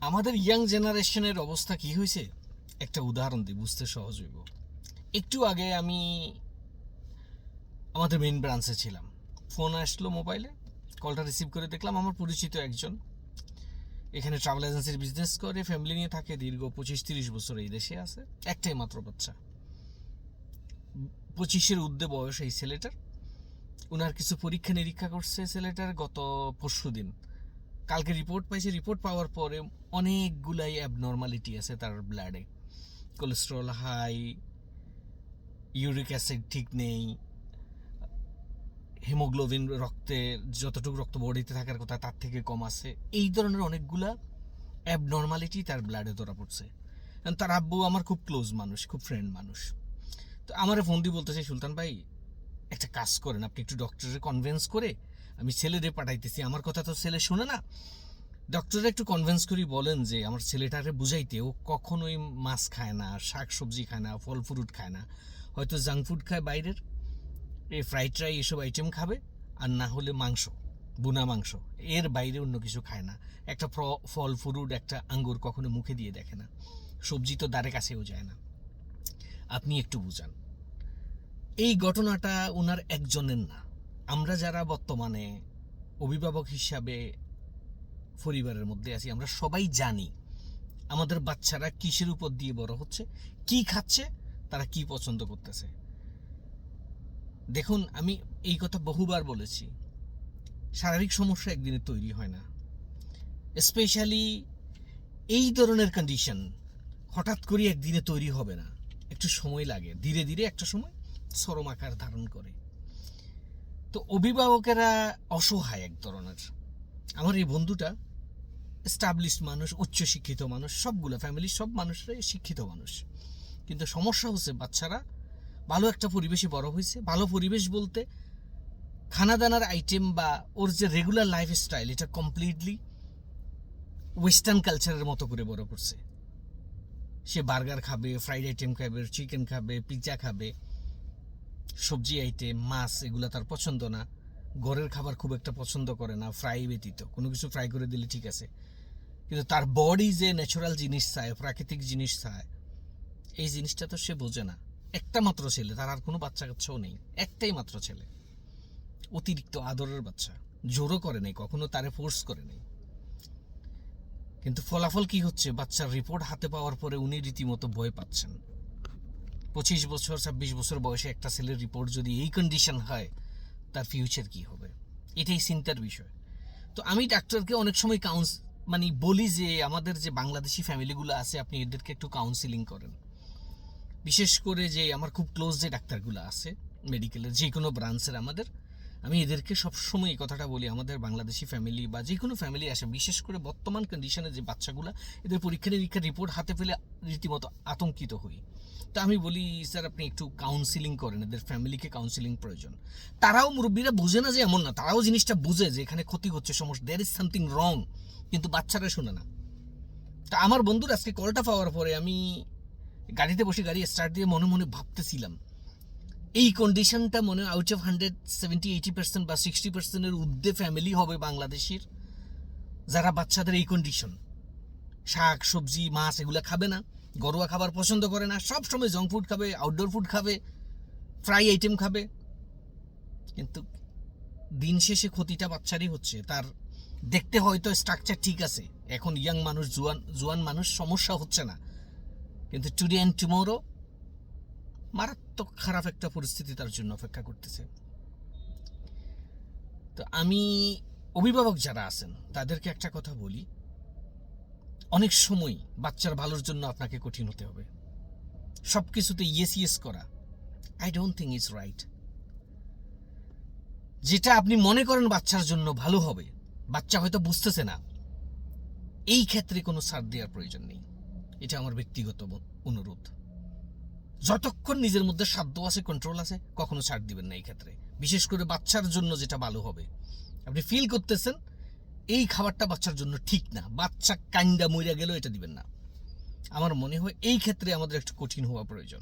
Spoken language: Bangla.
আমাদের ইয়াং জেনারেশনের অবস্থা কি হয়েছে? একটা উদাহরণ দিই, বুঝতে সহজ হইব। একটু আগে আমি আমাদের মেন ব্রাঞ্চে ছিলাম। ফোন আসলো মোবাইলে কলটা রিসিভ করে দেখলাম আমার পরিচিত একজন। এখানে ট্রাভেল এজেন্সির বিজনেস করে ফ্যামিলি নিয়ে থাকে, দীর্ঘ পঁচিশ তিরিশ বছর এই দেশে আছে। একটাই মাত্র বাচ্চা। পঁচিশের ঊর্ধ্বে বয়স এই ছেলেটার। ওনার কিছু পরীক্ষা নিরীক্ষা করছে ছেলেটার গত পরশু দিন কালকে রিপোর্ট পাইছে রিপোর্ট পাওয়ার পরে অনেকগুলাই অ্যাবনর্মালিটি আছে তার ব্লাডে কোলেস্ট্রল হাই ইউরিক অ্যাসিড ঠিক নেই হিমোগ্লোবিন রক্তে যতটুকু রক্ত বডিতে থাকার কথা তার থেকে কম আছে। এই ধরনের অনেকগুলা অ্যাবনর্মালিটি তার ব্লাডে ধরা পড়ছে। তার আব্বু আমার খুব ক্লোজ মানুষ, খুব ফ্রেন্ড মানুষ। তো আমারে ফোন দিয়ে বলতেছে, সুলতান ভাই একটা কাজ করেন, আপনি একটু ডক্টরে কনভেন্স করে আমি ছেলেদের পাঠাইতেছি। আমার কথা তো ছেলে শোনে না। ডক্টরে একটু কনভেন্স করি বলেন যে, আমার ছেলেটারে বুঝাইতে, ও কখনোই মাছ খায় না শাক সবজি খায় না, ফল ফ্রুট খায় না। হয়তো জাঙ্ক ফুড খায় বাইরের। এই ফ্রাইড রাই এসব আইটেম খাবে, আর না হলে মাংস, বুনা মাংস। এর বাইরে অন্য কিছু খায় না। একটা ফল ফ্রুট একটা আঙ্গুর কখনো মুখে দিয়ে দেখে না। সবজি তো দ্বারে কাছেও যায় না। আপনি একটু বুঝান। এই ঘটনাটা ওনার একজনের না। আমরা যারা বর্তমানে অভিভাবক হিসাবে পরিবারের মধ্যে আছি, আমরা সবাই জানি আমাদের বাচ্চারা কিসের উপর দিয়ে বড় হচ্ছে, কি খাচ্ছে, তারা কি পছন্দ করতেছে। দেখুন, আমি এই কথা বহুবার বলেছি, শারীরিক সমস্যা একদিনে তৈরি হয় না। স্পেশালি এই ধরনের কন্ডিশন হঠাৎ করে একদিনে তৈরি হবে না। একটু সময় লাগে, ধীরে ধীরে একটা সময় চরম আকার ধারণ করে। তো অভিভাবকেরা অসহায় এক ধরনের। আমার এই বন্ধুটা এস্টাবলিশড মানুষ উচ্চ শিক্ষিত মানুষ, সবগুলো ফ্যামিলির সব মানুষরাই শিক্ষিত মানুষ। কিন্তু সমস্যা হচ্ছে বাচ্চারা ভালো একটা পরিবেশে বড় হয়েছে। ভালো পরিবেশ বলতে খানা দানার আইটেম বা ওর যে রেগুলার লাইফ স্টাইল এটা কমপ্লিটলি ওয়েস্টার্ন কালচারের মতো করে বড় করছে। সে বার্গার খাবে ফ্রাইড আইটেম খাবে চিকেন খাবে পিৎজা খাবে। সবজি আইটেম, মাছ এগুলো তার পছন্দ না। ঘরের খাবার খুব একটা পছন্দ করে না ফ্রাই ব্যতীত। কোনো কিছু ফ্রাই করে দিলে ঠিক আছে। কিন্তু তার বডি যে ন্যাচারাল জিনিস চায়, প্রাকৃতিক জিনিস চায়, এই জিনিসটা তো সে বোঝে না। একটা মাত্র ছেলে, তার আর কোনো বাচ্চা কাচ্চাও নেই। একটাই মাত্র ছেলে। অতিরিক্ত আদরের বাচ্চা। জোরও করে নেই, কখনো তারে ফোর্স করে নেই। কিন্তু ফলাফল কি হচ্ছে? বাচ্চার রিপোর্ট হাতে পাওয়ার পরে উনি রীতিমতো ভয় পাচ্ছেন। পঁচিশ বছর, ছাব্বিশ বছর বয়সে একটা ছেলের রিপোর্ট যদি এই কন্ডিশন হয়, তার ফিউচার কি হবে? এটাই চিন্তার বিষয়। তো আমি ডাক্তারকে অনেক সময় কাউন্স মানে বলি যে, আমাদের যে বাংলাদেশি ফ্যামিলিগুলো আছে, আপনি এদেরকে একটু কাউন্সিলিং করেন। বিশেষ করে যে, আমার খুব ক্লোজ যে ডাক্তারগুলো আছে মেডিকেলের যে কোনো ব্রাঞ্চের আমাদের আমি এদেরকে সবসময় এই কথাটা বলি, আমাদের বাংলাদেশি ফ্যামিলি বা যে কোনো ফ্যামিলি আসে, বিশেষ করে বর্তমান কন্ডিশনে যে বাচ্চাগুলো, এদের পরীক্ষা নিরীক্ষার রিপোর্ট হাতে পেলে রীতিমতো আতঙ্কিত হই। তা আমি বলি, স্যার, আপনি একটু কাউন্সিলিং করেন, এদের ফ্যামিলিকে কাউন্সিলিং প্রয়োজন। তারাও মুরব্বীরা বুঝে না যে এমন না, তারাও জিনিসটা বুঝে যে এখানে ক্ষতি হচ্ছে সমস্যা দের ইজ সামথিং রং কিন্তু বাচ্চারা শোনে না। তা আমার বন্ধুর আজকে কলটা পাওয়ার পরে আমি গাড়িতে বসে গাড়ি স্টার্ট দিয়ে মনে মনে ভাবতেছিলাম এই কন্ডিশনটা মনে হয় out of hundred seventy eighty percent বা সিক্সটি পার্সেন্টের উর্ধে ফ্যামিলি হবে বাংলাদেশের, যারা বাচ্চাদের এই কন্ডিশন শাক, সবজি, মাছ এগুলো খাবে না, ঘরোয়া খাবার পছন্দ করে না সব সময় জঙ্ক ফুড খাবে আউটডোর ফুড খাবে ফ্রাই আইটেম খাবে। কিন্তু দিন শেষে ক্ষতিটা বাচ্চারই হচ্ছে, তার দেখতে হয়তো স্ট্রাকচার ঠিক আছে, এখন ইয়াং মানুষ, জোয়ান জোয়ান মানুষ সমস্যা হচ্ছে না। কিন্তু টুডে অ্যান্ড টুমোরো মারাত্মক খারাপ একটা পরিস্থিতি তার জন্য অপেক্ষা করতেছে। তো আমি অভিভাবক যারা আছেন, তাদেরকে একটা কথা বলি। অনেক সময় বাচ্চার ভালোর জন্য আপনাকে কঠিন হতে হবে। সব কিছুতে ইয়েস ইয়েস করা I don't think is right যেটা আপনি মনে করেন বাচ্চার জন্য ভালো হবে, বাচ্চা হয়তো বুঝতেছে না। এই ক্ষেত্রে কোনো ছাড় দেওয়ার প্রয়োজন নেই। এটা আমার ব্যক্তিগত অনুরোধ। যতক্ষণ নিজের মধ্যে সাধ্য আছে কন্ট্রোল আছে, কখনো ছাড় দিবেন না এই ক্ষেত্রে। বিশেষ করে বাচ্চার জন্য যেটা ভালো হবে। আপনি ফিল করতেছেন, এই খাবারটা বাচ্চার জন্য ঠিক না। বাচ্চা কাইন্ডা মইরা গেলেও এটা দিবেন না। আমার মনে হয় এই ক্ষেত্রে আমাদের একটু কঠিন হওয়া প্রয়োজন।